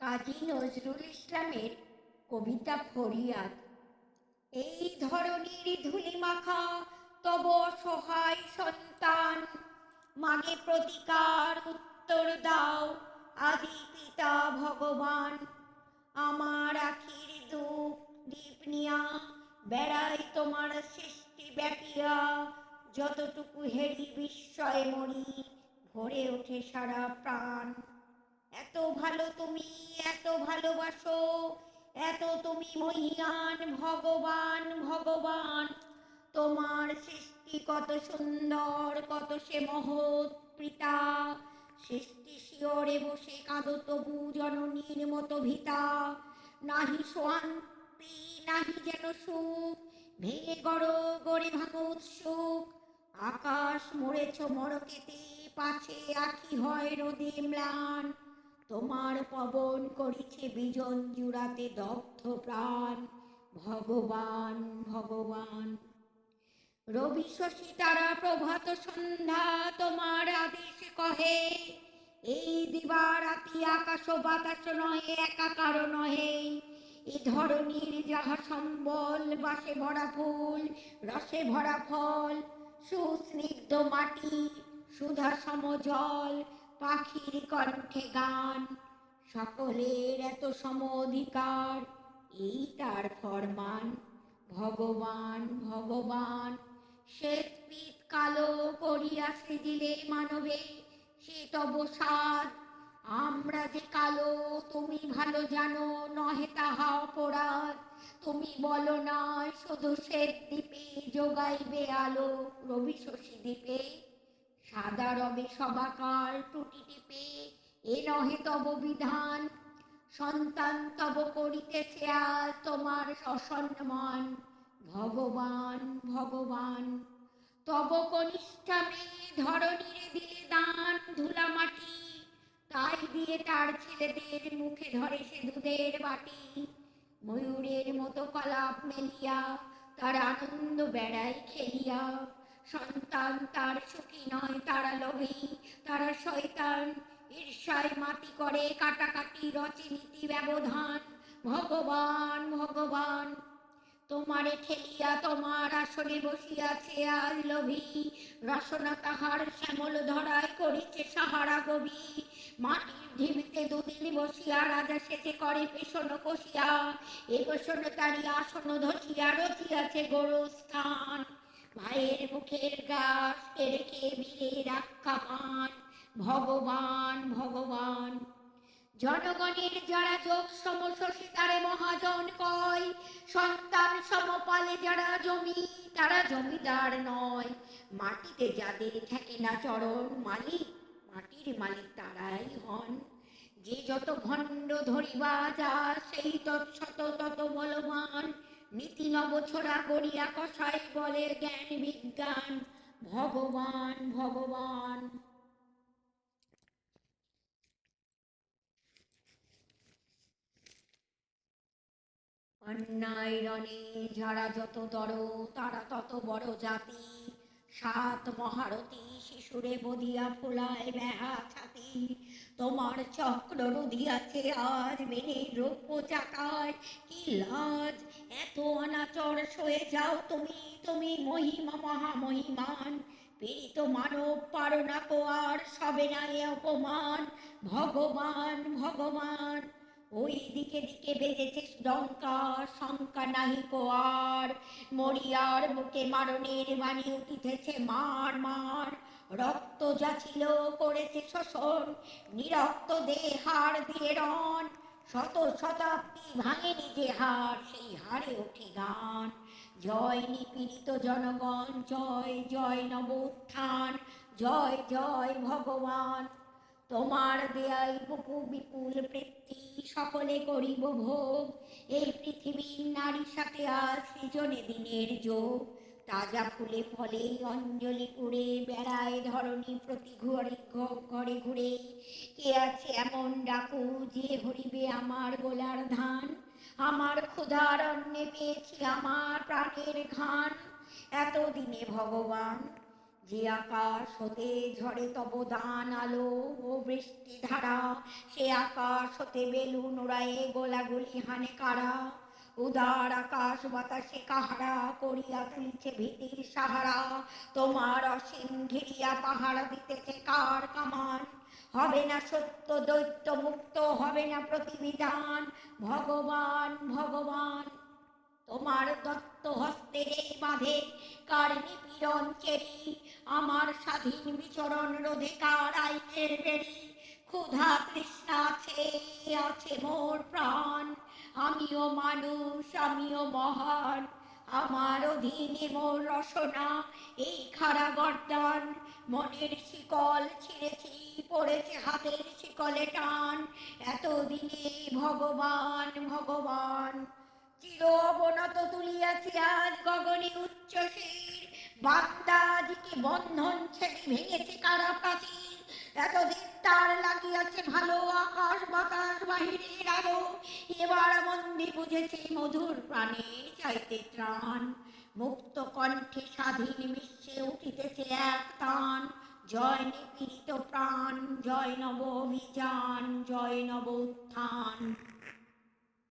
কাজী নজরুল ইসলামের কবিতা ফরিয়াদ। এই ধরনের ধুলি মাখা তব অসহায় সন্তান। মাগে প্রতিকার উত্তর দাও আদি পিতা ভগবান। আমার আখির দুঃখ দীপ নিয়া বেড়াই তোমার সৃষ্টি ব্যাপিয়া। যতটুকু হেরি বিস্ময় মরি, ভরে ওঠে সারা প্রাণ। এত ভালো তুমি, এত ভালোবাসো, এত তুমি মহিয়ান ভগবান ভগবান। তোমার সৃষ্টি কত সুন্দর, কত সে মহৎ পিতা। সৃষ্টি শিওরে বসে কাঁদো তবু জননীর মতো ভিতা। নাহি শান্তি, নাহি যেন সুখ, ভেঙে গড়, গড়ে ভাঙো উৎসুক আকাশ মরেছ মরকেতে, পাছে আখি হয় রোদে ম্লান। তোমার পবন করিছে বিজন জুড়াতে দগ্ধ প্রাণ। ভগবান ভগবান। রবি শশী তারা প্রভাত সন্ধ্যা তোমার আদেশ কহে, এই দিবা রাতি আকাশ বাতাস নহে একাকার নহে। এ ধরনীর যাহা সম্বল, বাসে ভরা ফুল, রসে ভরা ফল, সুস্নিগ্ধ মাটি, সুধা সমজল পাখির কণ্ঠে গান, সকলের এত সম অধিকার এই তার ফরমান। ভগবান ভগবান, শ্বেত পিত কালো করিয়া দিলে মানবে, সে তব সাদ আমরা যে কালো, তুমি ভালো জানো, নহে তাহা অপরাধ। তুমি বলো নয় শুধু শ্বেত দ্বীপে যোগাইবে আলো, রবি শশী দ্বীপে। সাদা রবে সবাকার টুটি টিপে এ নহে তব বিধান। সন্তান তব করিতেছে আজ তোমার অসম্মান ভগবান ভগবান, তব কনিষ্ঠা মেয়ে ধরনীরে দিলে দান ধুলা মাটি। তাই দিয়ে তার ছেলেদের মুখে ধরে সে দুধের বাটি। ময়ূরের মতো কলাপ মেলিয়া তার আনন্দ বেড়াই খেলিয়া সন্তান তার সুখী নয়, তারা লোভী তারা শয়তান। ঈর্ষায় মাটি করে কাটাকাটি, রচে নীতি ব্যবধান। ভগবান ভগবান, তোমারে ঠেলিয়া, তোমার আসনে বসিয়াছে আজ লোভী রসনা তাহার শ্যামল ধরায় করিছে সাহারা গভী। মাটির ঢিবিতে দুদিন বসিয়া রাজা সেচে করে পেশন কষিয়া। এ পেশন তারি আসন ধসিয়া রচিয়াছে গোরস্থান। ভাইয়ের মুখের গাছ রেখে বীরের আখ্যান ভগবান ভগবান। জনগণের যারা যোগ সমশী তারে মহাজন কয়। সন্তান সমপালে যারা জমি, তারা জমিদার নয়। মাটিতে যাদের থাকে না চরণ মালিক, মাটির মালিক তারাই হন। যে যত ভণ্ড ধরিবা যা, সেই তৎ শত তত বলবান। নীতি নবছরা করিয়া কষায় বলে জ্ঞান বিজ্ঞান। ভগবান ভগবান। অন্যায় রণে যারা যত দর তারা তত বড় জাতি। সাত মহারথী শিশুরে বদিয়া ফোলায় ব্যাহা ছাতি। তোমার চক্র রুদিয়াছে আজ মেনে রূপ চাকায়। কি লাজ, এত অনাচর সয়ে যাও তুমি তুমি মহিমা, মহামহিমান। পীড়িত মানব পারো না কো আর, সবে না এ অপমান। ভগবান ভগবান। ওই দিকে দিকে বেজেছে ডঙ্কা শঙ্কা নাহি কোয়ার মরিয়ার বুকে মারণের বাণী উঠিতেছে মার মার। রক্ত যা ছিল করেছে শোষণ, নিরক্ত দেহার দিয়ে রণ শত শতাব্দী ভাঙেনি যে হার, সেই হারে ওঠে গান। জয় নিপীড়িত জনগণ, জয় জয় নব উত্থান জয় জয় ভগবান। তোমার দেয়াই বুকু, বিপুল বৃত্তি, সকলে করিব ভোগ। এই পৃথিবীর নারীর সাথে আজ সৃজনে দিনের যোগ। তাজা ফুলে ফলে অঞ্জলি উড়ে বেড়ায় ধরণী প্রতি ঘরে ঘরে ঘুরে। কে আছে এমন ডাকু যে হরিবে আমার গোলার ধান? আমার ক্ষুধার অন্নে পেয়েছি আমার প্রাণের ঘান এতদিনে ভগবান যে আকাশ হতে ঝরে তব দান আলো ও বৃষ্টি ধারা, সে আকাশ হতে বেলুন ওড়ায়ে গোলাগুলি হানে কারা উদার আকাশ বাতাসে কাহারা করিয়া তুলিছে ভীতির সাহারা। তোমার অসীম ঘিরিয়া পাহারা দিতেছে কার কামান? হবে না সত্য দৈত্য মুক্ত, হবে না প্রতিবিধান। ভগবান ভগবান, তোমার দত্ত হস্তে এই বাঁধে কার নিপীড়ন চেরি, আমার স্বাধীন বিচরণ রোধে কার আইনের বেরি। ক্ষুধা তৃষ্ণা আছে আছে মোর প্রাণ, আমিও মানুষ, আমিও মহান। আমার অধীনে মোর রসনা, এই খাড়া গর্দান। মনের শিকল ছিঁড়েছি, পড়েছে হাতের শিকলে টান। এতদিনে ভগবান ভগবান চির অবনত তুলিয়াছি আজ গগনে উচ্চ শির। বাগদাদিকে বন্ধন ছেড়ে ভেঙেছে কারা প্রাচীর? এতদিন তার লাগিয়াছে ভালো আকাশ, বাতাস, বাহিরের আলো। এবার মন্দি বুঝেছে মধুর প্রাণের চাইতে ত্রাণ। মুক্ত কণ্ঠে স্বাধীন বিশ্বে উঠিতেছে এক তান। জয় নিপীড়িত প্রাণ, জয় নব অভিযান, জয় নব উত্থান।